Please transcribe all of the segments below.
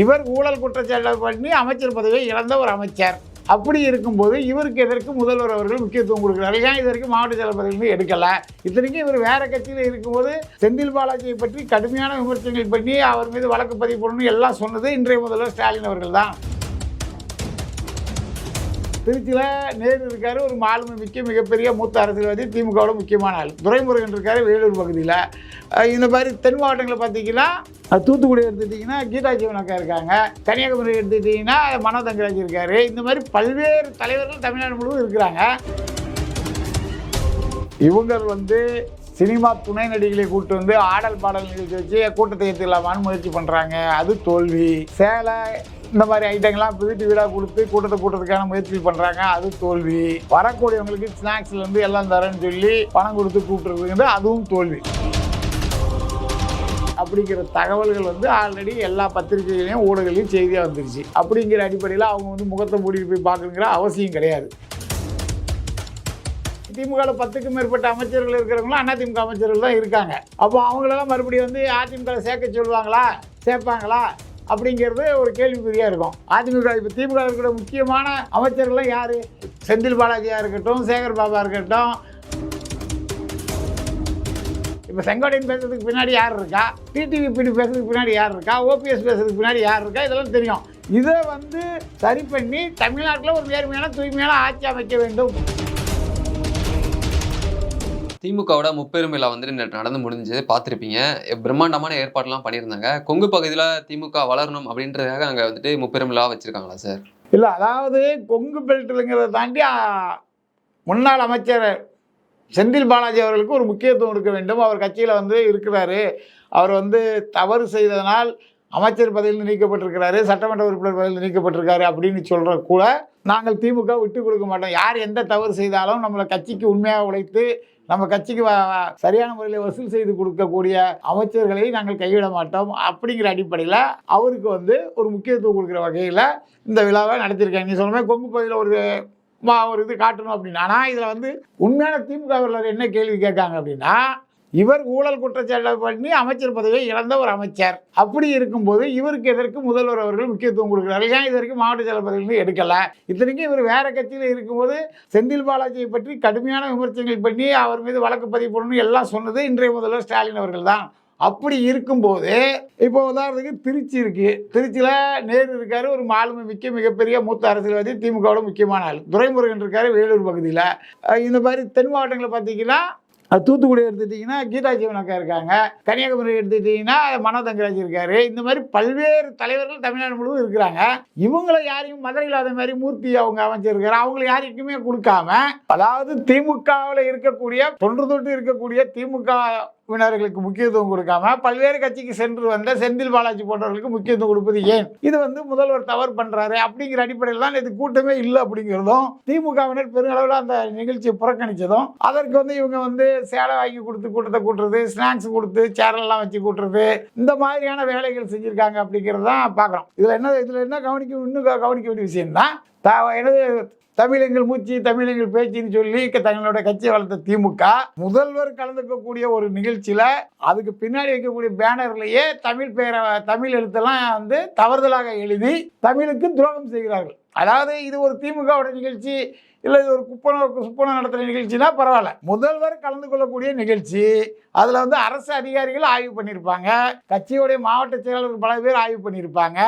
இவர் ஊழல் குற்றச்சாட்டு பண்ணி அமைச்சர் பதவியை இழந்த ஒரு அமைச்சர். அப்படி இருக்கும்போது இவருக்கு எதற்கு முதல்வர் அவர்கள் முக்கியத்துவம் கொடுக்குறாரு? ஏன் இது வரைக்கும் மாவட்ட செயலர் பதவியிலிருந்து எடுக்கல? இத்தனைக்கும் இவர் வேற கட்சியில் இருக்கும்போது செந்தில் பாலாஜியை பற்றி கடுமையான விமர்சனங்கள் பண்ணி அவர் மீது வழக்கு பதிவு பண்ணணும்னு எல்லாம் சொன்னது இன்றைய முதல்வர் ஸ்டாலின் அவர்கள் தான். திருச்சியில் நேரு இருக்கார். ஒரு மாலுமை மிக்க மிகப்பெரிய மூத்த அரசியல்வாதி திமுகவோட முக்கியமான ஆள். துரைமுருகன் இருக்கார் வேலூர் பகுதியில். இந்த மாதிரி தென் மாவட்டங்களில் பார்த்தீங்கன்னா தூத்துக்குடி எடுத்துட்டிங்கன்னா கீதா ஜீவன் அக்கா இருக்காங்க. கன்னியாகுமரி எடுத்துட்டிங்கன்னா மனோதங்கராஜ் இருக்கார். இந்த மாதிரி பல்வேறு தலைவர்கள் தமிழ்நாடு முழுவதும் இருக்கிறாங்க. இவங்க வந்து சினிமா துணை நடிகளை கூட்டு வந்து ஆடல் பாடல் நிகழ்ச்சி வச்சு கூட்டத்தை ஏற்றிடலாமான்னு முயற்சி பண்ணுறாங்க அது தோல்வி. சேலை இந்த மாதிரி ஐட்டங்கள்லாம் வீட்டு வீடாக கொடுத்து கூட்டத்தை கூட்டத்துக்கான முயற்சிகள் பண்ணுறாங்க அது தோல்வி. வரக்கூடியவங்களுக்கு ஸ்நாக்ஸ்லேருந்து எல்லாம் தரேன்னு சொல்லி பணம் கொடுத்து கூப்பிட்றதுங்கிறது அதுவும் தோல்வி. அப்படிங்கிற தகவல்கள் வந்து ஆல்ரெடி எல்லா பத்திரிகைகளையும் ஊடகங்களையும் செய்தியாக வந்துருச்சு. அப்படிங்கிற அடிப்படையில் அவங்க வந்து முகத்தை மூடிட்டு போய் பார்க்கணுங்கிற அவசியம் கிடையாது. திமுகவில் பத்துக்கும் மேற்பட்ட அமைச்சர்கள் இருக்கிறவங்களும் அதிமுக அமைச்சர்கள் தான் இருக்காங்க. அப்போ அவங்களெல்லாம் மறுபடியும் வந்து அதிமுக சேர்க்க சொல்லுவாங்களா? சேர்ப்பாங்களா? அப்படிங்கிறது ஒரு கேள்விக்குறியாக இருக்கும். அதிமுக இப்போ திமுக இருக்கிற முக்கியமான அமைச்சர்கள்லாம் யார்? செந்தில் பாலாஜியாக இருக்கட்டும் சேகர் பாபா இருக்கட்டும். இப்போ செங்கோட்டையன் பேசுறதுக்கு பின்னாடி யார் இருக்கா? டிடிவி பிடி பேசுறதுக்கு பின்னாடி யார் இருக்கா? ஓபிஎஸ் பேசுறதுக்கு பின்னாடி யார் இருக்கா? இதெல்லாம் தெரியும். இதை வந்து சரி பண்ணி தமிழ்நாட்டில் ஒரு நேர்மையான தூய்மையான ஆட்சி அமைக்க வேண்டும். திமுகவோட முப்பெரும் விழா வந்து நேற்று நடந்து முடிஞ்சது. பார்த்துருப்பீங்க. பிரம்மாண்டமான ஏற்பாடுலாம் பண்ணியிருந்தாங்க. கொங்கு பகுதியில் திமுக வளரணும் அப்படின்றதுக்காக அங்கே வந்துட்டு முப்பெரும் விழா சார்? இல்லை அதாவது கொங்கு பெல்ட்டுங்கிறத தாண்டி முன்னாள் அமைச்சர் செந்தில் பாலாஜி அவர்களுக்கு ஒரு முக்கியத்துவம் இருக்க வேண்டும். அவர் கட்சியில் வந்து இருக்கிறாரு. அவர் வந்து தவறு செய்ததனால் அமைச்சர் பதவியில் நீக்கப்பட்டிருக்கிறாரு சட்டமன்ற உறுப்பினர் பதவியில் நீக்கப்பட்டிருக்காரு அப்படின்னு சொல்கிற கூட நாங்கள் திமுக விட்டு கொடுக்க மாட்டோம். யார் எந்த தவறு செய்தாலும் நம்மளை கட்சிக்கு உண்மையாக உழைத்து நம்ம கட்சிக்கு சரியான முறையில் வசூல் செய்து கொடுக்கக்கூடிய அமைச்சர்களை நாங்கள் கைவிட மாட்டோம் அப்படிங்கிற அடிப்படையில் அவருக்கு வந்து ஒரு முக்கியத்துவம் கொடுக்குற வகையில் இந்த விழாவை நடத்தியிருக்காங்க. நீ சொன்ன மாதிரி கொங்கு பகுதியில் ஒரு மா ஒரு இது காட்டணும் அப்படின்னா ஆனால் இதில் வந்து உண்மையான திமுகவில் என்ன கேள்வி கேட்காங்க அப்படின்னா இவர் ஊழல் குற்றச்சாட்டை பண்ணி அமைச்சர் பதவியை இழந்த ஒரு அமைச்சர். அப்படி இருக்கும்போது இவருக்கு எதற்கு முதல்வர் அவர்கள் முக்கியத்துவம் கொடுக்குறாரு ஏன் இது வரைக்கும் மாவட்ட செயலர் பதவியிலிருந்து எடுக்கல? இத்தனைக்கும் இவர் வேற கட்சியில் இருக்கும்போது செந்தில் பாலாஜியை பற்றி கடுமையான விமர்சனங்கள் பண்ணி அவர் மீது வழக்கு பதிவு பண்ணணும் எல்லாம் சொன்னது இன்றைய முதல்வர் ஸ்டாலின் அவர்கள் தான். அப்படி இருக்கும்போது இப்போ உதாரணத்துக்கு திருச்சி இருக்கு. திருச்சியில் நேரு இருக்காரு ஒரு ஆளுமை மிக்க மிகப்பெரிய மூத்த அரசியல்வாதி திமுகவோட முக்கியமான ஆள். துரைமுருகன் இருக்காரு வேலூர் பகுதியில். இந்த மாதிரி தென் மாவட்டங்களில் பார்த்தீங்கன்னா அது தூத்துக்குடி எடுத்துட்டிங்கன்னா கீதா ஜீவனக்கா இருக்காங்க. கன்னியாகுமரி எடுத்துட்டிங்கன்னா மனோ தங்கராஜ் இருக்காரு. இந்த மாதிரி பல்வேறு தலைவர்கள் தமிழ்நாடு முழுவதும் இருக்கிறாங்க. இவங்கள யாரையும் மதுரை இல்லாத மாதிரி மூர்த்தி அவங்க அமைச்சிருக்காரு. அவங்களை யாருக்குமே கொடுக்காம அதாவது திமுகவில் இருக்கக்கூடிய தொன்று தொட்டு இருக்கக்கூடிய திமுக வினர்களுக்கு முக்கியத்துவம் கொடுக்காம பல்வேறு கட்சிக்கு சென்று வந்த செந்தில் பாலாஜி போன்றவர்களுக்கு முக்கியத்துவம் கொடுப்பது ஏன்? இது வந்து முதல்வர் தவறு பண்றாரு அப்படிங்கிற அடிப்படையில் தான் இது கூட்டமே இல்லை அப்படிங்கிறதும் திமுகவினர் பெருங்களவில் அந்த நிகழ்ச்சியை புறக்கணித்ததும் அதற்கு வந்து இவங்க வந்து சேலை வாங்கி கொடுத்து கூட்டத்தை கூட்டுறது ஸ்நாக்ஸ் கொடுத்து சேரெல்லாம் வச்சு கூட்டுறது இந்த மாதிரியான வேலைகள் செஞ்சுருக்காங்க அப்படிங்கிறது தான் பார்க்குறோம் இதில் என்ன இதில் என்ன கவனிக்க இன்னும் கவனிக்க வேண்டிய விஷயம் தான் எனது தமிழங்கள் மூச்சு தமிழங்கள் பேச்சுன்னு சொல்லி தங்களோட கட்சியை வளர்த்த திமுக. முதல்வர் கலந்துக்கக்கூடிய ஒரு நிகழ்ச்சியில் அதுக்கு பின்னாடி வைக்கக்கூடிய பேனர்லேயே தமிழ் பெயரை தமிழ் எழுத்தெல்லாம் வந்து தவறுதலாக எழுதி தமிழுக்கு துரோகம் செய்கிறார்கள். அதாவது இது ஒரு திமுகவோட நிகழ்ச்சி. இல்லை இது ஒரு குப்பன குப்பனம் நடத்துகிற நிகழ்ச்சினா பரவாயில்ல. முதல்வர் கலந்து கொள்ளக்கூடிய நிகழ்ச்சி. அதில் வந்து அரசு அதிகாரிகள் ஆய்வு பண்ணியிருப்பாங்க கட்சியுடைய மாவட்ட செயலாளர்கள் பல பேர் ஆய்வு பண்ணியிருப்பாங்க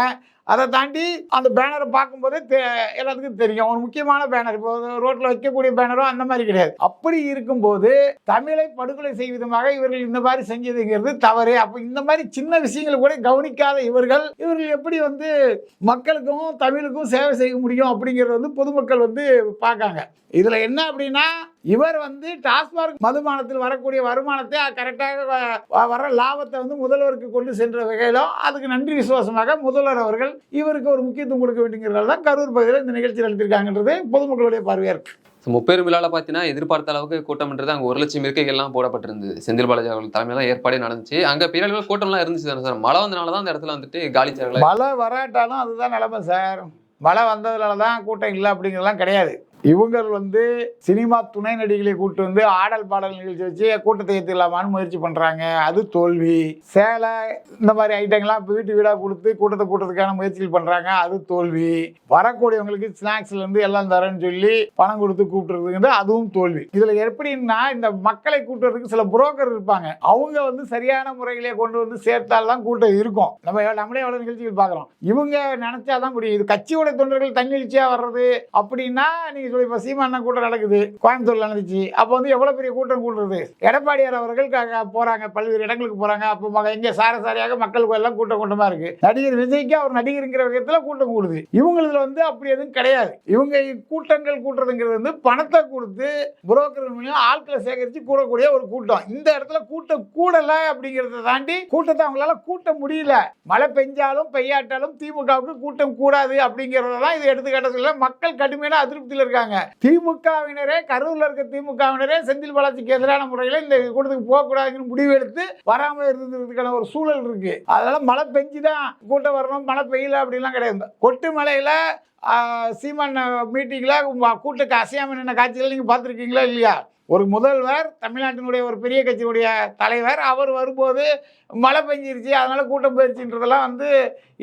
அதை தாண்டி அந்த பேனரை பார்க்கும்போதே தெ எல்லாத்துக்கும் தெரியும். ஒரு முக்கியமான பேனர் இப்போ ரோட்டில் வைக்கக்கூடிய பேனரும் அந்த மாதிரி கிடையாது. அப்படி இருக்கும்போது தமிழை படுகொலை செய்வதமாக இவர்கள் இந்த மாதிரி செஞ்சதுங்கிறது தவறு. அப்போ இந்த மாதிரி சின்ன விஷயங்களை கூட கவனிக்காத இவர்கள் இவர்கள் எப்படி வந்து மக்களுக்கும் தமிழுக்கும் சேவை செய்ய முடியும் அப்படிங்கிறது வந்து பொதுமக்கள் வந்து பார்க்க பார்க்காங்க இதில் என்ன அப்படின்னா இவர் வந்து டாஸ்மாக் மதுபானத்தில் வரக்கூடிய வருமானத்தை கரெக்டாக வ- வர லாபத்தை வந்து முதல்வருக்கு கொண்டு சென்ற வகையிலும் அதுக்கு நன்றி விசுவாசமாக முதல்வர் அவர்கள் இவருக்கு ஒரு முக்கியத்துவம் கொடுக்க வேண்டியங்கிறதால தான் கரூர் பகுதியில் இந்த நிகழ்ச்சி நடத்திருக்காங்கன்றது பொதுமக்களுடைய பார்வையாக இருக்கு. ஸோ முப்பெரும் விழாவில் பார்த்தீங்கன்னா எதிர்பார்த்த அளவுக்கு கூட்டம்ன்றது அங்கே ஒரு லட்சம் இருக்கைகள்லாம் போடப்பட்டிருந்தது. செந்தில் பாலாஜி அவர்கள் தலைமையில் தான் ஏற்பாடே நடந்துச்சு. அங்கே பின்னாடி கூட்டம்லாம் இருந்துச்சு தானே சார்? மழை வந்தனால தான் அந்த இடத்துல வந்துட்டு காலி சேர்களை மழை வராட்டாலும் அதுதான் நிலைமை சார். மழை வந்ததுனால தான் கூட்டம் இல்லை அப்படிங்கிறதெல்லாம் கிடையாது. இவங்க வந்து சினிமா துணை நடிகளை கூட்டு வந்து ஆடல் பாடல் நிகழ்ச்சி வச்சு கூட்டத்தை ஏற்றிடலாமான்னு முயற்சி பண்ணுறாங்க அது தோல்வி. சேலை இந்த மாதிரி ஐட்டங்கள்லாம் வீட்டு வீடாக கொடுத்து கூட்டத்தை கூட்டத்துக்கான முயற்சிகள் பண்ணுறாங்க அது தோல்வி. வரக்கூடியவங்களுக்கு ஸ்நாக்ஸ்லேருந்து எல்லாம் தரேன்னு சொல்லி பணம் கொடுத்து கூப்பிட்டுறதுங்கிறது அதுவும் தோல்வி. இதில் எப்படின்னா இந்த மக்களை கூட்டுறதுக்கு சில புரோக்கர் இருப்பாங்க. அவங்க வந்து சரியான முறையிலே கொண்டு வந்து சேர்த்தால்தான் கூட்டம் இருக்கும். நம்ம நம்மளே எவ்வளோ நிகழ்ச்சிகள் பார்க்குறோம். இவங்க நினைச்சாதான் முடியும் இது கட்சியோட தொண்டர்கள் தன்னிழ்ச்சியாக வர்றது அப்படின்னா நீங்கள் சொல்லி இப்போ சீமான கூட்டம் நடக்குது. கோயம்புத்தூர்ல நடந்துச்சு. அப்போ வந்து எவ்வளோ பெரிய கூட்டம் கூடுறது? எடப்பாடியார் அவர்கள் போகிறாங்க பல்வேறு இடங்களுக்கு போகிறாங்க அப்போ மக- எங்க சாரசாரியாக மக்களுக்கு எல்லாம் கூட்டம் கூட்டமாக இருக்கு. நடிகர் விஜய்க்கு அவர் நடிகருங்கிற விதத்தில் கூட்டம் கூடுது. இவங்களதுல வந்து அப்படி எதுவும் கிடையாது. இவங்க கூட்டங்கள் கூட்டுறதுங்கிறது வந்து பணத்தை கொடுத்து புரோக்கர் மூலியம் ஆட்களை சேகரித்து கூடக்கூடிய ஒரு கூட்டம். இந்த இடத்துல கூட்டம் கூடல அப்படிங்கிறத தாண்டி கூட்டத்தை அவங்களால கூட்ட முடியல. மழை பெஞ்சாலும் பெய்யாட்டாலும் திமுகவுக்கு கூட்டம் கூடாது அப்படிங்கிறதெல்லாம் இது எடுத்துக்காட்ட மக்கள் கடுமையான அதிருப்தியில் இருக்காங்க. திமுகவினரே கரூர்ல இருக்க திமுகவினரே செந்தில் பாலாஜிக்கு எதிரான முறையில் இந்த கூட்டத்துக்கு போகக்கூடாதுன்னு முடிவெடுத்து வராமல் இருந்ததுக்கான ஒரு சூழல் இருக்கு. அதனால மழை பெஞ்சுதான் கூட்டம் வரணும் மழை பெய்யல அப்படிலாம் கிடையாது. கொட்டு மலையில சீமான் மீட்டிங்கில் கூட்டத்துக்கு அசையாமல் நின்ன காட்சிகள் நீங்கள் பார்த்துருக்கீங்களா இல்லையா? ஒரு முதல்வர் தமிழ்நாட்டினுடைய ஒரு பெரிய கட்சியுடைய தலைவர் அவர் வரும்போது மழை பெஞ்சிருச்சு அதனால் கூட்டம் பயிற்சின்றதெல்லாம் வந்து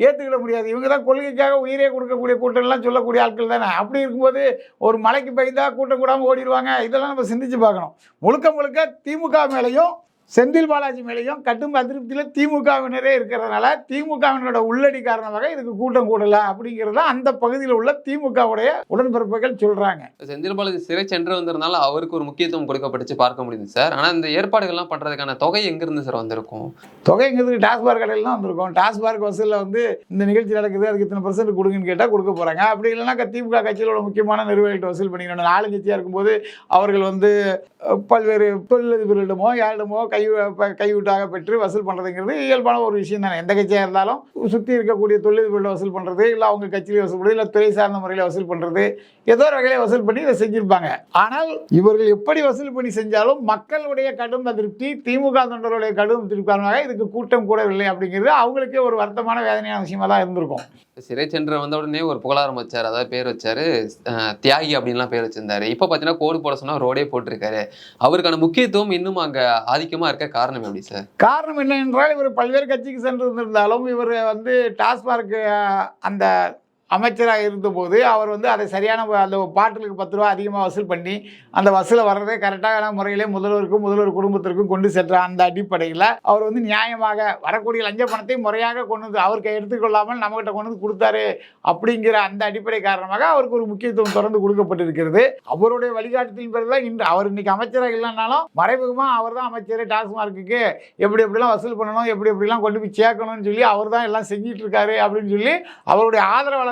ஏற்றுக்கிட முடியாது. இவங்க தான் கொள்கைக்காக உயிரே கொடுக்கக்கூடிய கூட்டம்லாம் சொல்லக்கூடிய ஆட்கள் தானே. அப்படி இருக்கும்போது ஒரு மலைக்கு பயந்தா கூட்டம் கூடாமல் ஓடிடுவாங்க. இதெல்லாம் நம்ம சிந்திச்சு பார்க்கணும். முழுக்க முழுக்க திமுக மேலேயும் செந்தில் பாலாஜி மேலேயும் கட்டும் அதிருப்தியில் திமுகவினரே இருக்கிறதுனால திமுகவினரோட உள்ளடி காரணமாக இதுக்கு கூட்டம் கூடல அப்படிங்கிறது அந்த பகுதியில் உள்ள திமுகவுடைய உடன்பிறப்புகள் சொல்றாங்க. செந்தில் பாலாஜி சிறை சென்று வந்திருந்தாலும் அவருக்கு ஒரு முக்கியத்துவம் கொடுக்கப்பட்டுச்சு பார்க்க முடியுது சார். ஆனா இந்த ஏற்பாடுகள்லாம் பண்றதுக்கான தொகை எங்க இருந்து சார் வந்திருக்கும்? தொகைங்கிறது டாஸ்மாக் கடையில் தான் வந்திருக்கும். டாஸ்மாக் வசூலில் வந்து இந்த நிகழ்ச்சி நடக்குது அதுக்கு இத்தனை பர்சன்ட் கொடுங்கன்னு கேட்டால் கொடுக்க போகிறாங்க அப்படி இல்லைன்னா திமுக கட்சியிலோட முக்கியமான நிர்வாகிகிட்ட வசூல் பண்ணிக்கணும் நாலு கட்சியாக இருக்கும்போது அவர்கள் வந்து பல்வேறு தொழிலதிபர்களிடமோ யாரிடமோ கை கைவிட்டாக பெற்று வசூல் பண்ணுறதுங்கிறது இயல்பான ஒரு விஷயம் தானே. எந்த கட்சியாக இருந்தாலும் சுற்றி இருக்கக்கூடிய தொழில்களில் வசூல் பண்ணுறது இல்லை அவங்க கட்சியிலே வசூல் பண்ணுறது இல்லை துறை சார்ந்த முறையில் வசூல் பண்ணுறது ஏதோ ஒரு வகையில் வசூல் பண்ணி இதை செஞ்சிருப்பாங்க. ஆனால் இவர்கள் எப்படி வசூல் பண்ணி செஞ்சாலும் மக்களுடைய கடும் அதிருப்தி திமுக தொண்டர்களுடைய கடும் அதிருப்தி காரணமாக இதுக்கு கூட்டம் கூடவில்லை அப்படிங்கிறது அவங்களுக்கே ஒரு வருத்தமான வேதனையான விஷயமா தான் இருந்திருக்கும். சிறை சென்று வந்த உடனே ஒரு புகழாரம் வச்சார் அதாவது பேர் வச்சாரு தியாகி அப்படின்லாம் பேர் வச்சிருந்தாரு. இப்போ பார்த்தீங்கன்னா கோடு போட சொன்னால் ரோடே போட்டிருக்காரு. அவருக்கான முக்கியத்துவம் இன்னும் ஆதிக்கமாக ஆதிக்கமா இருக்க காரணம் எப்படி சார்? காரணம் என்ன என்றால் இவர் பல்வேறு கட்சிக்கு சென்று இருந்திருந்தாலும் இவர் வந்து டாஸ்மார்க் அந்த அமைச்சராக இருந்தபோது அவர் வந்து அதை சரியான அந்த பாட்டிலுக்கு பத்து ரூபா அதிகமாக வசூல் பண்ணி அந்த வசூலை வர்றதே கரெக்டான முறையிலே முதல்வருக்கும் முதல்வர் குடும்பத்திற்கும் கொண்டு சென்ற அந்த அடிப்படையில் அவர் வந்து நியாயமாக வரக்கூடிய லஞ்ச பணத்தை முறையாக கொண்டு வந்து அவருக்கு எடுத்துக்கொள்ளாமல் நம்மகிட்ட கொண்டு வந்து கொடுத்தாரு அப்படிங்கிற அந்த அடிப்படை காரணமாக அவருக்கு ஒரு முக்கியத்துவம் தொடர்ந்து கொடுக்கப்பட்டிருக்கிறது. அவருடைய வழிகாட்டுதலின் பிறகு தான் இன்று அவர் இன்னைக்கு அமைச்சராக இல்லைனாலும் மறைமுகமாக அவர் தான் அமைச்சர் டாஸ்மார்க்குக்கு எப்படி எப்படிலாம் வசூல் பண்ணணும் எப்படி எப்படிலாம் கொண்டு போய் சேர்க்கணும்னு சொல்லி அவர் தான் எல்லாம் செஞ்சிட்டு இருக்காரு அப்படின்னு சொல்லி அவருடைய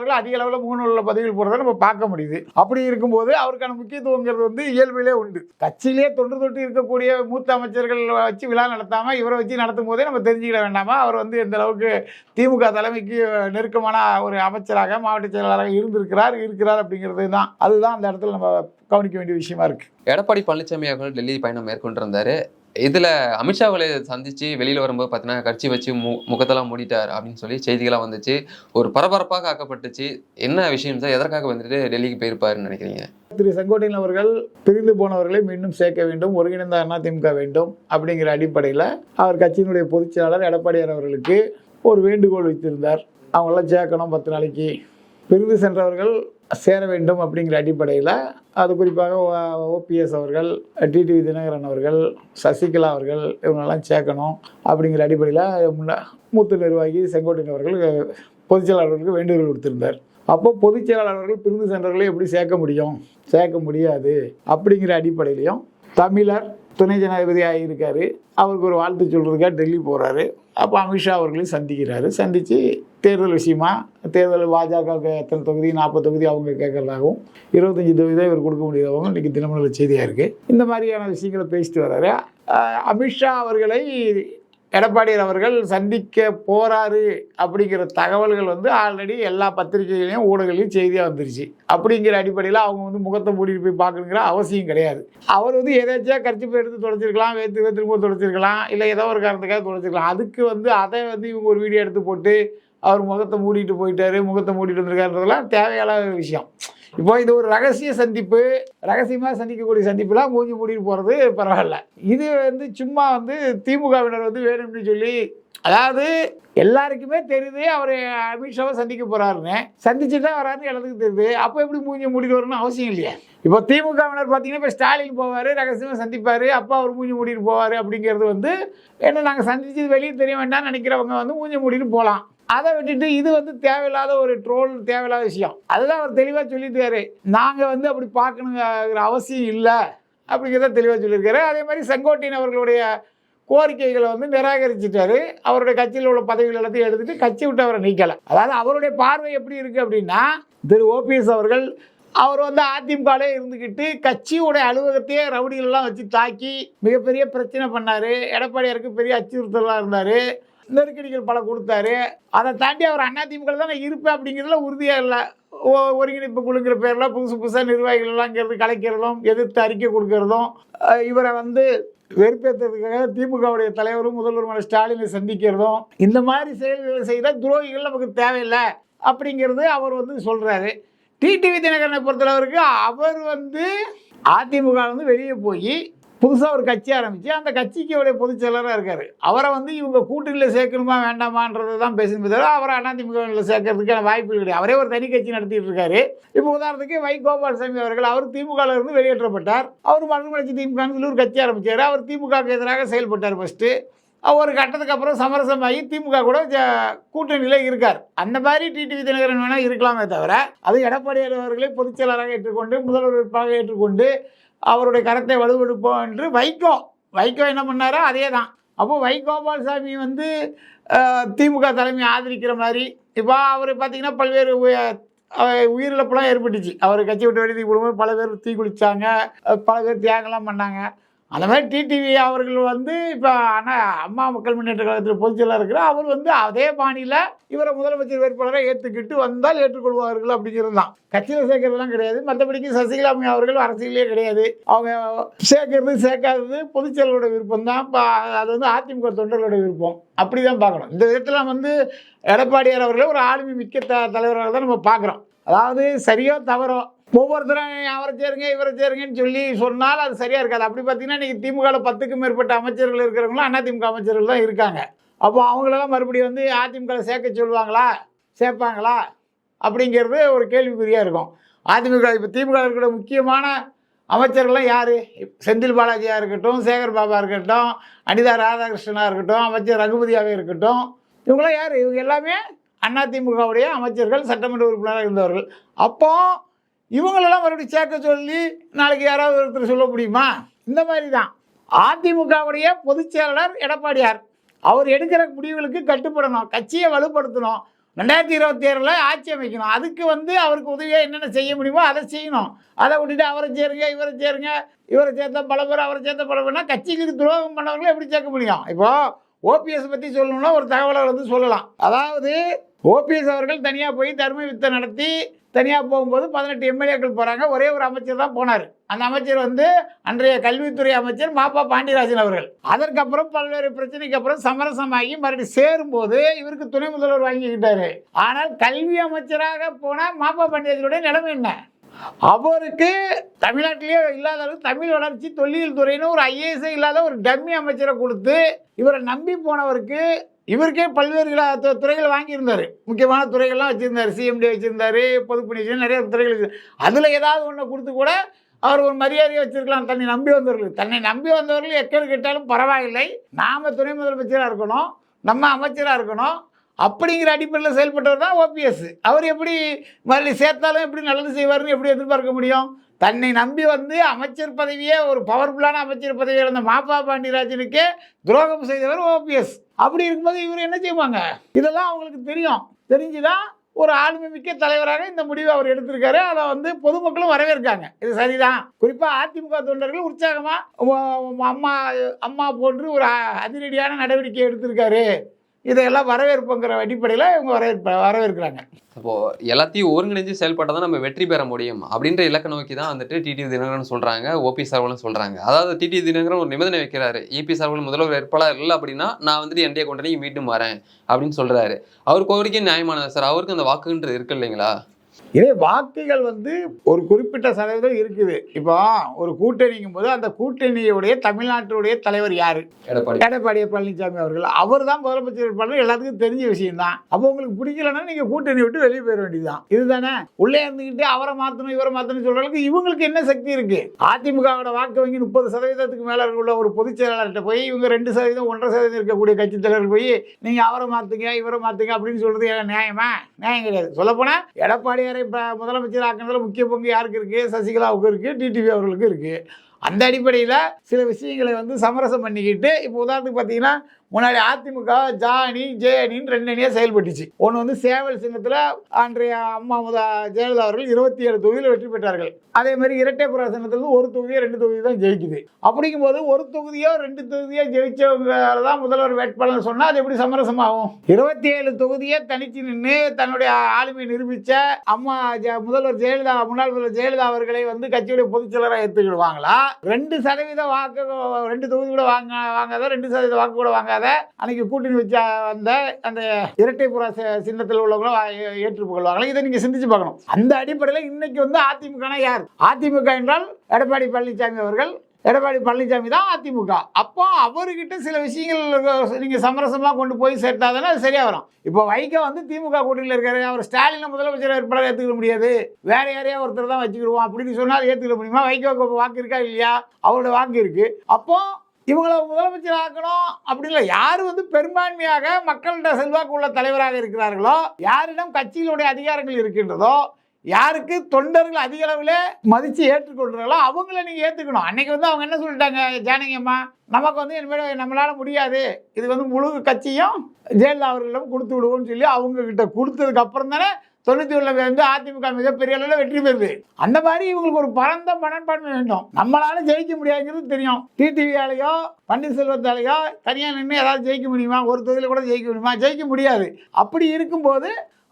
ஆதரவாளர்கள் அதிக அளவில் முகநூலில் பதிவில் போடுறதை நம்ம பார்க்க முடியுது. அப்படி இருக்கும்போது அவருக்கான முக்கியத்துவங்கிறது வந்து இயல்பிலே உண்டு. கட்சியிலே தொன்று தொட்டு இருக்கக்கூடிய மூத்த அமைச்சர்கள் வச்சு விழா நடத்தாமல் இவரை வச்சு நடத்தும் போதே நம்ம தெரிஞ்சுக்கிட வேண்டாமா? அவர் வந்து எந்த அளவுக்கு திமுக தலைமைக்கு நெருக்கமான ஒரு அமைச்சராக மாவட்ட செயலாளராக இருந்திருக்கிறார் இருக்கிறார் அப்படிங்கிறது தான். அதுதான் அந்த இடத்துல நம்ம கவனிக்க வேண்டிய விஷயமா இருக்கு. எடப்பாடி பழனிசாமி அவர்கள் டெல்லி பயணம் மேற்கொண்டிருந்தாரு. இதில் அமித்ஷாவை சந்திச்சு வெளியில் வரும்போது பார்த்தீங்கன்னா கட்சி வச்சு மு முகத்தெல்லாம் மூடிட்டார் அப்படின்னு சொல்லி செய்திகளாக வந்துச்சு. ஒரு பரபரப்பாக ஆக்கப்பட்டுச்சு. என்ன விஷயம் சார்? எதற்காக வந்துட்டு டெல்லிக்கு போயிருப்பாருன்னு நினைக்கிறீங்க? திரு செங்கோட்டையன் அவர்கள் பிரிந்து போனவர்களை மீண்டும் சேர்க்க வேண்டும் ஒருங்கிணைந்த அதிமுக வேண்டும் அப்படிங்கிற அடிப்படையில் அவர் கட்சியினுடைய பொதுச் செயலாளர் எடப்பாடியார் அவர்களுக்கு ஒரு வேண்டுகோள் வைத்திருந்தார் அவங்களாம் சேர்க்கணும் பத்து நாளைக்கு. பிரிந்து சென்றவர்கள் சேர வேண்டும் அப்படிங்கிற அடிப்படையில் அது குறிப்பாக ஓபிஎஸ் அவர்கள் டிடிவி தினகரன் அவர்கள் சசிகலா அவர்கள் இவங்களெல்லாம் சேர்க்கணும் அப்படிங்கிற அடிப்படையில் முன்ன மூத்த நிர்வாகி செங்கோட்டையன் அவர்கள் பொதுச் செயலாளர்களுக்கு வேண்டுகோள் கொடுத்திருந்தார் அப்போ பொதுச் பிரிந்து சென்றவர்களை எப்படி சேர்க்க முடியும்? சேர்க்க முடியாது. அப்படிங்கிற அடிப்படையிலையும் தமிழர் துணை ஜனாதிபதியாக இருக்கார். அவருக்கு ஒரு வாழ்த்து சொல்கிறதுக்காக டெல்லி போகிறாரு அப்போ அமித்ஷா அவர்களையும் சந்திக்கிறாரு. சந்தித்து தேர்தல் விஷயமா தேர்தல் பாஜக எத்தனை தொகுதி நாற்பது தொகுதி அவங்க கேட்குறதாகவும் இருபத்தஞ்சி தொகுதி தான் இவர் கொடுக்க முடியாதவங்க இன்றைக்கி தினமலர் செய்தியாக இருக்குது இந்த மாதிரியான விஷயங்களை பேசிட்டு வர்றாரு அமித்ஷா அவர்களை எடப்பாடியார் அவர்கள் சந்திக்க போகிறாரு அப்படிங்கிற தகவல்கள் வந்து ஆல்ரெடி எல்லா பத்திரிகைகளையும் ஊடகங்களையும் செய்தியாக வந்துருச்சு. அப்படிங்கிற அடிப்படையில் அவங்க வந்து முகத்தை மூடிட்டு போய் பார்க்கணுங்கிற அவசியம் கிடையாது. அவர் வந்து எதாச்சும் போய் எடுத்து தொடச்சிருக்கலாம் வேத்து திரும்ப தொடச்சிருக்கலாம் இல்லை ஏதோ ஒரு காரணத்துக்காக தொடச்சிருக்கலாம் அதுக்கு வந்து அதை வந்து இவங்க ஒரு வீடியோ எடுத்து போட்டு அவர் முகத்தை மூடிட்டு போயிட்டாரு முகத்தை மூடிட்டு வந்திருக்காருன்றதெல்லாம் தேவையான விஷயம். இப்போ இது ஒரு ரகசிய சந்திப்பு ரகசியமாக சந்திக்கக்கூடிய சந்திப்புலாம் மூஞ்சி மூடிட்டு போகிறது பரவாயில்ல. இது வந்து சும்மா வந்து திமுகவினர் வந்து வேணும்னு சொல்லி அதாவது எல்லாருக்குமே தெரியுது அவர் அமித்ஷாவை சந்திக்க போகிறாருன்னு சந்திச்சுட்டு தான் வராருன்னு எல்லாத்துக்கும் தெரியுது. அப்போ எப்படி மூஞ்சி மூடிட்டு வரணும்னு அவசியம் இல்லையா. இப்போ திமுகவினர் பார்த்தீங்கன்னா இப்போ ஸ்டாலின் போவார் ரகசியமாக சந்திப்பார் அப்பா அவர் மூஞ்சி மூடிட்டு போவார் அப்படிங்கிறது வந்து என்ன நாங்கள் சந்திச்சது வெளியே தெரிய வேண்டாம்னு நினைக்கிறவங்க வந்து மூஞ்சி மூடிட்டு போகலாம். அதை விட்டுட்டு இது வந்து தேவையில்லாத ஒரு ட்ரோல் தேவையில்லாத விஷயம். அதுதான் அவர் தெளிவாக சொல்லியிருக்காரு. நாங்கள் வந்து அப்படி பார்க்கணுங்கிற அவசியம் இல்லை அப்படிங்கிறத தெளிவாக சொல்லியிருக்காரு. அதே மாதிரி செங்கோட்டையன் அவர்களுடைய கோரிக்கைகளை வந்து நிராகரிச்சிட்டாரு. அவருடைய கட்சியில் உள்ள பதவிகள் எல்லாத்தையும் எடுத்துட்டு கட்சி விட்டு அவரை நீக்கலை. அதாவது அவருடைய பார்வை எப்படி இருக்கு அப்படின்னா திரு. ஓபிஎஸ் அவர்கள் அவர் வந்து அதிமுகலே இருந்துக்கிட்டு கட்சியோடைய அலுவலகத்தையே ரவுடிகள்லாம் வச்சு தாக்கி மிகப்பெரிய பிரச்சனை பண்ணார். எடப்பாடியாருக்கு பெரிய அச்சுறுத்தலாக இருந்தார். நெருக்கடிகள் பல கொடுத்தாரு. அதை தாண்டி அவர் அதிமுக தான் நான் இருப்பேன் அப்படிங்கிறதுல உறுதியாக இல்லை. ஒ- ஒருங்கிணைப்பு குழுங்கிற பேரில் புதுசு புதுசாக நிர்வாகிகள் கலைக்கிறதும் எதிர்த்து அறிக்கை கொடுக்கறதும் இவரை வந்து வெறுப்பேற்றுறதுக்காக திமுகவுடைய தலைவரும் முதல்வருமான ஸ்டாலினை சந்திக்கிறதும் இந்த மாதிரி செயல்களை செய்த துரோகிகள் நமக்கு தேவையில்லை அப்படிங்கிறது அவர் வந்து சொல்கிறாரு டிடிவி தினகரனை பொறுத்தளவருக்கு அவர் வந்து அதிமுக வந்து வெளியே போய் புதுசாக ஒரு கட்சி ஆரம்பித்து அந்த கட்சிக்கு அவருடைய பொதுச் செயலராக இருக்கார். அவரை வந்து இவங்க கூட்டணியில் சேர்க்கணுமா வேண்டாமான்றதை தான் பேசணும் தவிர அவரை அதிமுகவில் சேர்க்கறதுக்கான வாய்ப்பு கிடையாது. அவரே ஒரு தனி கட்சி நடத்திட்டு இருக்காரு. இப்போ உதாரணத்துக்கு வை. கோபாலசாமி அவர்கள் அவர் திமுகவில் இருந்து வெளியேற்றப்பட்டார். அவர் மறுமலர்ச்சி திமுகன்னு சொல்லி ஒரு கட்சி ஆரம்பித்தார் அவர் திமுகவுக்கு எதிராக செயல்பட்டார் ஃபஸ்ட்டு ஒரு கட்டத்துக்கு அப்புறம் சமரசமாகி திமுக கூட கூட்டணியில் இருக்கார். அந்த மாதிரி டிடிவி தினகரன் வேணால் இருக்கலாமே தவிர அது எடப்பாடியார் அவர்களை பொதுச் செயலராக ஏற்றுக்கொண்டு முதல்வர் வேட்பாளராக ஏற்றுக்கொண்டு அவருடைய கரத்தை வலுவெடுப்போம் என்று வைகோ வைகோ என்ன பண்ணாரோ அதே தான் அப்போது வைகோபால் சாமி வந்து திமுக தலைமை ஆதரிக்கிற மாதிரி இப்போ அவர் பார்த்தீங்கன்னா பல்வேறு உய- உயிரிழப்புலாம் ஏற்பட்டுச்சு. அவர் கட்சி விட்டு வெளியே போடும்போது பல பேர் தீ குளிச்சாங்க பல பேர் தியாகம்லாம் பண்ணாங்க. அந்த மாதிரி டிடிவி அவர்கள் வந்து இப்போ அண்ணா அம்மா மக்கள் முன்னேற்ற கழகத்தில் பொதுச்செயலாக இருக்கிற அவர் வந்து அதே பாணியில் இவரை முதலமைச்சர் வேட்பாளரை ஏற்றுக்கிட்டு வந்தால் ஏற்றுக்கொள்வார்கள் அப்படிங்கிறது தான். கட்சியில் சேர்க்கறதுலாம் கிடையாது. மற்றபடிக்கு சசிகலா அம்மையா அவர்கள் அரசியலே கிடையாது. அவங்க சேர்க்கறது சேர்க்காதது பொதுச்செயலரோட விருப்பம் தான். இப்போ அது வந்து அதிமுக தொண்டர்களோட விருப்பம். அப்படி தான் பார்க்கணும். இந்த விதத்தில் வந்து எடப்பாடியார் அவர்களை ஒரு ஆளுமை மிக்க த தலைவராக தான் நம்ம பார்க்குறோம். அதாவது சரியோ தவறோ ஒவ்வொருத்தரும் அவரை சேருங்க இவரை சேருங்கன்னு சொல்லி சொன்னால் அது சரியாக இருக்காது. அப்படி பார்த்தீங்கன்னா இன்றைக்கி திமுகவில் பத்துக்கும் மேற்பட்ட அமைச்சர்கள் இருக்கிறவங்களும் அதிமுக அமைச்சர்கள் தான் இருக்காங்க. அப்போ அவங்களெல்லாம் மறுபடியும் வந்து அதிமுகவில் சேர்க்க சொல்லுவாங்களா? சேர்ப்பாங்களா? அப்படிங்கிறது ஒரு கேள்விக்குறியாக இருக்கும். அதிமுக இப்போ திமுக இருக்கிற முக்கியமான அமைச்சர்கள்லாம் யார்? செந்தில் பாலாஜியாக இருக்கட்டும் சேகர் பாபா இருக்கட்டும் அனிதா ராதாகிருஷ்ணனாக இருக்கட்டும் அமைச்சர் ரகுபதியாகவே இருக்கட்டும் இவங்களாம் யார்? இவங்க எல்லாமே அதிமுகவுடைய அமைச்சர்கள் சட்டமன்ற உறுப்பினராக இருந்தவர்கள். அப்போது இவங்களெல்லாம் மறுபடியும் சேர்க்க சொல்லி நாளைக்கு யாராவது ஒருத்தர் சொல்ல முடியுமா? இந்த மாதிரி தான் அதிமுகவுடைய பொதுச் செயலாளர் எடப்பாடியார் அவர் எடுக்கிற முடிவுகளுக்கு கட்டுப்படணும் கட்சியை வலுப்படுத்தணும். ரெண்டாயிரத்தி இருபத்தி ஏழில் ஆட்சி அமைக்கணும். அதுக்கு வந்து அவருக்கு உதவியாக என்னென்ன செய்ய முடியுமோ அதை செய்யணும். அதை விட்டுட்டு அவரை சேருங்க இவரை சேருங்க இவரை சேர்த்த பல பேர் அவரை சேர்த்த பல பேர்னா கட்சிக்கு துரோகம் பண்ணவங்களை எப்படி சேர்க்க முடியும்? இப்போது ஓபிஎஸ் பற்றி சொல்லணும்னா ஒரு தகவலை வந்து சொல்லலாம். அதாவது ஓபிஎஸ் அவர்கள் தனியாக போய் தர்ம வித்தை நடத்தி தனியாக போகும்போது பதினெட்டு எம்எல்ஏக்கள் போகிறாங்க ஒரே ஒரு அமைச்சர் தான் போனார். அந்த அமைச்சர் வந்து அன்றைய கல்வித்துறை அமைச்சர் மாப்பா பாண்டியராஜன் அவர்கள். அதற்கப்புறம் பல்வேறு பிரச்சனைக்கு அப்புறம் சமரசமாகி மறுபடியும் சேரும்போது இவருக்கு துணை முதல்வர் வாங்கிக்கிட்டாரு. ஆனால் கல்வி அமைச்சராக போனால் மாப்பா பாண்டியராஜனுடைய நிலைமை என்ன? அவருக்கு தமிழ்நாட்டிலேயே இல்லாத அளவுக்கு தமிழ் வளர்ச்சி தொல்லியல் துறைன்னு ஒரு ஐஏஎஸ் இல்லாத ஒரு டம்மி அமைச்சரை கொடுத்து இவரை நம்பி போனவருக்கு இவருக்கே பல்வேறு துறைகள் வாங்கியிருந்தார். முக்கியமான துறைகள்லாம் வச்சுருந்தார். சிஎம்டி வச்சுருந்தாரு பொதுப்பணி நிறைய துறைகள் அதில் ஏதாவது ஒன்று கொடுத்து கூட அவர் ஒரு மரியாதையை வச்சிருக்கலாம் தன்னை நம்பி வந்தவர்கள். தன்னை நம்பி வந்தவர்கள் எக்கேடு கேட்டாலும் பரவாயில்லை. நாம் துணை முதலமைச்சராக இருக்கணும். நம்ம அமைச்சராக இருக்கணும். அப்படிங்கிற அடிப்படையில் செயல்பட்டவர் தான் ஓபிஎஸ் அவர் எப்படி மறுபடியும் சேர்த்தாலும் எப்படி நல்லது செய்வார்னு எப்படி எதிர்பார்க்க முடியும்? தன்னை நம்பி வந்து அமைச்சர் பதவியே ஒரு பவர்ஃபுல்லான அமைச்சர் பதவியை இருந்த மாப்பா பாண்டியராஜனுக்கே துரோகம் செய்தவர் ஓபிஎஸ் அப்படி இருக்கும்போது இவர் என்ன செய்வாங்க? இதெல்லாம் அவங்களுக்கு தெரியும். தெரிஞ்சுதான் ஒரு ஆளுமை மிக்க தலைவராக இந்த முடிவை அவர் எடுத்திருக்காரு. அதை வந்து பொதுமக்களும் வரவேற்காங்க. இது சரிதான். குறிப்பாக அதிமுக தொண்டர்கள் உற்சாகமாக அம்மா அம்மா போன்று ஒரு அதிரடியான நடவடிக்கை எடுத்திருக்காரு. இதையெல்லாம் வரவேற்புங்கிற அடிப்படையில் இவங்க வரவேற்ப வரவேற்கிறாங்க. அப்போது எல்லாத்தையும் ஒருங்கிணைஞ்சு செயல்பட்டால் தான் நம்ம வெற்றி பெற முடியும் அப்படின்ற இலக்க நோக்கி தான் வந்துட்டு டிடி தினகரன் சொல்கிறாங்க ஓபி சார்வலும் சொல்கிறாங்க அதாவது டிடி தினகரன் ஒரு நிபந்தனை வைக்கிறாரு. இபி சார்வல் முதல்வர் வேட்பாளர் இல்லை அப்படின்னா நான் வந்துட்டு என்டைய கொண்டனி மீண்டும் வரேன் அப்படின்னு சொல்கிறாரு அவர் கோரிக்கை நியாயமானது சார்? அவருக்கு அந்த வாக்குன்றது இருக்கு இல்லைங்களா? இதே வாக்குகள் வந்து ஒரு குறிப்பிட்ட சதவீதம் இருக்குது. இப்போ ஒரு கூட்டணிங்கும் போது அந்த கூட்டணியுடைய தமிழ்நாட்டுடைய தலைவர் யாரு? எடப்பாடி. எடப்பாடி பழனிசாமி அவர்கள். அவர் தான் முதலமைச்சர் வேட்பாளர் எல்லாத்துக்கும் தெரிஞ்ச விஷயம் தான் அப்போ உங்களுக்கு பிடிக்கலன்னா நீங்க கூட்டணி விட்டு வெளியே போயிட வேண்டியதுதான். இதுதானே? உள்ளே இருந்துக்கிட்டு அவரை மாத்தணும் இவரை மாத்தணும் சொல்ற அளவுக்கு இவங்களுக்கு என்ன சக்தி இருக்கு? அதிமுகவோட வாக்கு வங்கி முப்பது சதவீதத்துக்கு மேல உள்ள ஒரு பொதுச் செயலாளர்கிட்ட போய் இவங்க ரெண்டு சதவீதம் ஒன்றரை சதவீதம் இருக்கக்கூடிய கட்சி தலைவர் போய் நீங்க அவரை மாத்துங்க இவரை மாத்துங்க அப்படின்னு சொல்றது ஏன் நியாயமா? நியாயம் கிடையாது. சொல்லப்போனா எடப்பாடியாரை இப்போ முதலமைச்சர் ஆக்குனதுல முக்கிய பங்கு யாருக்கு இருக்கு? சசிகலாவுக்கு இருக்குது டிடிவி அவர்களுக்கு இருக்குது அந்த அடிப்படையில் சில விஷயங்களை வந்து சமரசம் பண்ணிக்கிட்டு இப்போ உதாரணத்துக்கு பார்த்தீங்கன்னா முன்னாடி அதிமுக ஜானி ஜேனின்னு ரெண்டு அணியாக செயல்பட்டுச்சு. ஒன்று வந்து சேவல் சின்னத்தில் அன்றைய அம்மா முதா ஜெயலலிதா அவர்கள் இருபத்தி ஏழு தொகுதியில் வெற்றி பெற்றார்கள். அதே மாதிரி இரட்டைப்புற சின்னத்தில் ஒரு தொகுதியோ ரெண்டு தொகுதி தான் ஜெயிக்குது. அப்படிங்கும்போது ஒரு தொகுதியோ ரெண்டு தொகுதியோ ஜெயிச்சவங்க தான் முதல்வர் வேட்பாளர் சொன்னால் அது எப்படி சமரசமாகும்? இருபத்தி ஏழு தொகுதியை தனித்து நின்று தன்னுடைய ஆளுமை நிரூபித்த அம்மா ஜெ- முதல்வர் ஜெயலலிதா முன்னாள் முதல்வர் ஜெயலலிதா அவர்களை வந்து கட்சியுடைய பொதுச் செயலராக ஏற்றுக்கிடுவாங்களா ரெண்டு சதவீத வாக்கு ரெண்டு தொகுதி கூட வாங்க வாங்காத ரெண்டு சதவீத வாக்கு கூட வாங்காத அன்னைக்கு கூட்டணி வச்சா வந்த அந்த இரட்டைப்புற சின்னத்தில் உள்ளவங்களும் வா- ஏற்றுக்கொள்வாங்களா. இதை நீங்க சிந்திச்சு பார்க்கணும். அந்த அடிப்படையில் இன்னைக்கு வந்து அதிமுகனா யார்? அதிமுக என்றால் எடப்பாடி பழனிசாமி அவர்கள். எடப்பாடி பழனிசாமி தான் அதிமுக. அப்போ அவர்கிட்ட சில விஷயங்கள் நீங்க சமரசமா கொண்டு போய் சேர்த்தாதானே அது சரியா வரும். இப்போ வைகோ வந்து திமுக கூட்டணியில் இருக்காரு. அவர் ஸ்டாலினை முதலமைச்சர் வேட்பாளர் ஏற்றுக்க முடியாது. வேற யாரையா ஒருத்தர் தான் வச்சுக்கிடுவோம். அப்படின்னு சொன்னால் ஏற்றுக்க முடியுமா? வைகோக்கு வாக்கு இருக்கா இல்லையா? அவரோட வாக்கு இருக்கு. அப்போ இவங்களை முதலமைச்சர் ஆக்கணும் அப்படி இல்லை யார் வந்து பெரும்பான்மையாக மக்களிட செல்வாக்கு உள்ள தலைவராக இருக்கிறார்களோ யாரிடம் கட்சிகளுடைய அதிகாரங்கள் இருக்கின்றதோ யாருக்கு தொண்டர்கள் அதிக அளவில் மதித்து ஏற்றுக்கொள்கிறார்களோ அவங்கள நீங்கள் ஏற்றுக்கணும் அன்னைக்கு வந்து அவங்க என்ன சொல்லிட்டாங்க ஜானகி அம்மா நமக்கு வந்து இனிமேல் நம்மளால் முடியாது. இது வந்து முழு கட்சியும் ஜெயலலிதா அவர்களிடம் கொடுத்து விடுவோம்னு சொல்லி அவங்கக்கிட்ட கொடுத்ததுக்கு அப்புறம் தானே தொண்ணூற்றி ஒன்றில் வந்து அதிமுக மிகப்பெரிய அளவில் வெற்றி பெறுது. அந்த மாதிரி இவங்களுக்கு ஒரு பரந்த மனப்பான்மை வேண்டும். நம்மளால ஜெயிக்க முடியாதுங்கிறது தெரியும். டிடிவியாலேயோ பன்னீர்செல்வத்தாலேயோ தனியாக நின்று ஏதாவது ஜெயிக்க முடியுமா? ஒரு தொகுதியில் கூட ஜெயிக்க முடியுமா? ஜெயிக்க முடியாது. அப்படி இருக்கும்போது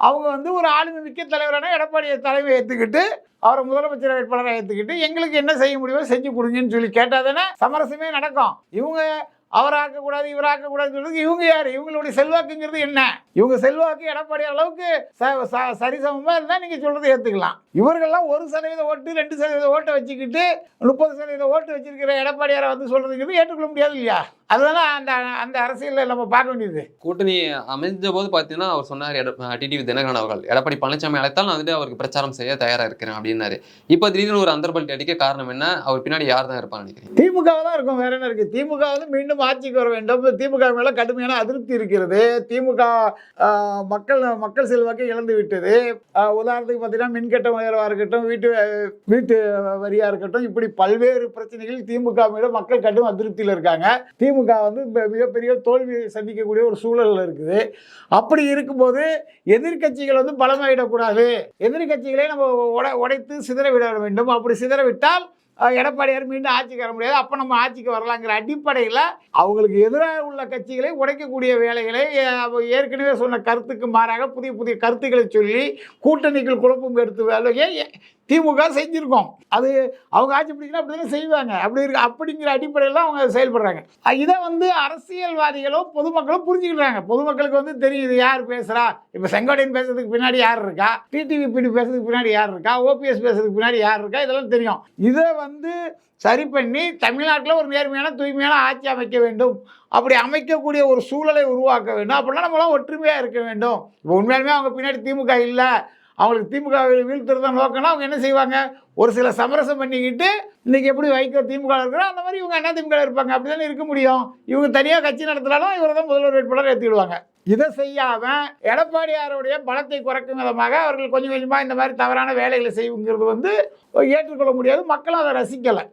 அவங்க வந்து ஒரு ஆளுமை மிக்க தலைவரான எடப்பாடியை தலைமை ஏற்றுக்கிட்டு அவரை முதலமைச்சர் வேட்பாளராக ஏற்றுக்கிட்டு எங்களுக்கு என்ன செய்ய முடியுமோ செஞ்சு கொடுங்கன்னு சொல்லி கேட்டால் தானே சமரசமே நடக்கும். இவங்க அவராக்கக்கூடாது இவராக்கக்கூடாதுன்னு சொல்றது இவங்க யார்? இவங்களுடைய செல்வாக்குங்கிறது என்ன? இவங்க செல்வாக்கு எடப்பாடி அளவுக்கு ச- ச- சரிசமமாக இருந்தால் நீங்கள் சொல்கிறத ஏற்றுக்கலாம் இவர்கள்லாம் ஒரு சதவீத ஓட்டு ரெண்டு சதவீத ஓட்டை வச்சுக்கிட்டு முப்பது சதவீத ஓட்டு வச்சிருக்கிற எடப்பாடியாரை வந்து சொல்கிறதுங்கிறது ஏற்றுக்கொள்ள முடியாது இல்லையா? அதுதானே அந்த அந்த அரசியலில் நம்ம பார்க்க வேண்டியது. கூட்டணி அமைஞ்ச போது பார்த்தீங்கன்னா அவர் சொன்னார் டிடிவி தினகரன் அவர்கள் எடப்பாடி பழனிசாமி அழைத்தால் நான் வந்துட்டு அவருக்கு பிரச்சாரம் செய்ய தயாரா இருக்கிறேன் அப்படின்னாரு. இப்போ திடீர்னு ஒரு அந்தர்பல்ட்டி அடிக்க காரணம் என்ன? அவர் பின்னாடி யார் தான் இருப்பான்னு திமுக தான் இருக்கும் வேற என்ன இருக்கு? திமுக வந்து மீண்டும் ஆட்சிக்கு வர வேண்டும். திமுக மேல கடுமையான அதிருப்தி இருக்கிறது. திமுக மக்கள் மக்கள் செல்வாக்கை இழந்து விட்டது. உதாரணத்துக்கு பார்த்தீங்கன்னா மின்கட்ட உயர்வா இருக்கட்டும் வீட்டு வீட்டு வரியாக இருக்கட்டும் இப்படி பல்வேறு பிரச்சனைகள் திமுக மீது மக்கள் கடும் அதிருப்தியில் இருக்காங்க. திமுக வந்து மிகப்பெரிய தோல்வி சந்திக்கக்கூடிய ஒரு சூழலில் இருக்குது. அப்படி இருக்கும்போது எதிர்க்கட்சிகள் வந்து பலமாயிடக்கூடாது. எதிர்க்கட்சிகளை நம்ம உடை உடைத்து சிதற விட வேண்டும். அப்படி சிதற விட்டால் எடப்பாடியார் மீண்டும் ஆட்சிக்கு வர முடியாது. அப்போ நம்ம ஆட்சிக்கு வரலாங்கிற அடிப்படையில் அவங்களுக்கு எதிராக உள்ள கட்சிகளை உடைக்கக்கூடிய வேலைகளை அவ ஏற்கனவே சொன்ன கருத்துக்கு மாறாக புதிய புதிய கருத்துக்களை சொல்லி கூட்டணிகள் குழப்பம் எடுத்து வேலையை திமுக செஞ்சுருக்கோம். அது அவங்க ஆட்சி பிடிக்கணும் அப்படி தானே செய்வாங்க. அப்படி இருக்கு அப்படிங்கிற அடிப்படையில் அவங்க செயல்படுறாங்க. இதை வந்து அரசியல்வாதிகளும் பொதுமக்களும் புரிஞ்சுக்கிறாங்க பொதுமக்களுக்கு வந்து தெரியுது யார் பேசுகிறா இப்போ செங்கோட்டையன் பேசுறதுக்கு பின்னாடி யார் இருக்கா? டிடிவி பிடி பேசுறதுக்கு பின்னாடி யார் இருக்கா? ஓபிஎஸ் பேசுறதுக்கு பின்னாடி யார் இருக்கா? இதெல்லாம் தெரியும். இதை வந்து சரி பண்ணி தமிழ்நாட்டில் ஒரு நேர்மையான தூய்மையான ஆட்சி அமைக்க வேண்டும். அப்படி அமைக்கக்கூடிய ஒரு சூழலை உருவாக்க வேண்டும். அப்படின்னா நம்மளாம் ஒற்றுமையாக இருக்க வேண்டும். இப்போ உண்மையாலுமே அவங்க பின்னாடி திமுக இல்லை. அவங்களுக்கு திமுக வீழ்த்துறது தான் நோக்கம்னா அவங்க என்ன செய்வாங்க? ஒரு சில சமரசம் பண்ணிக்கிட்டு இன்னைக்கு எப்படி வைக்க திமுக இருக்கிறோம் அந்த மாதிரி இவங்க என்ன திமுக இருப்பாங்க. அப்படி தானே இருக்க முடியும்? இவங்க தனியாக கட்சி நடத்தினாலும் இவரை தான் முதல்வர் வேட்பாளர் ஏற்றிடுவாங்க இதை செய்யாம எடப்பாடியாருடைய பலத்தை குறைக்கும் விதமாக அவர்கள் கொஞ்சம் கொஞ்சமாக இந்த மாதிரி தவறான வேலைகளை செய்யுங்கிறது வந்து ஏற்றுக்கொள்ள முடியாது. மக்களும் அதை ரசிக்கலை.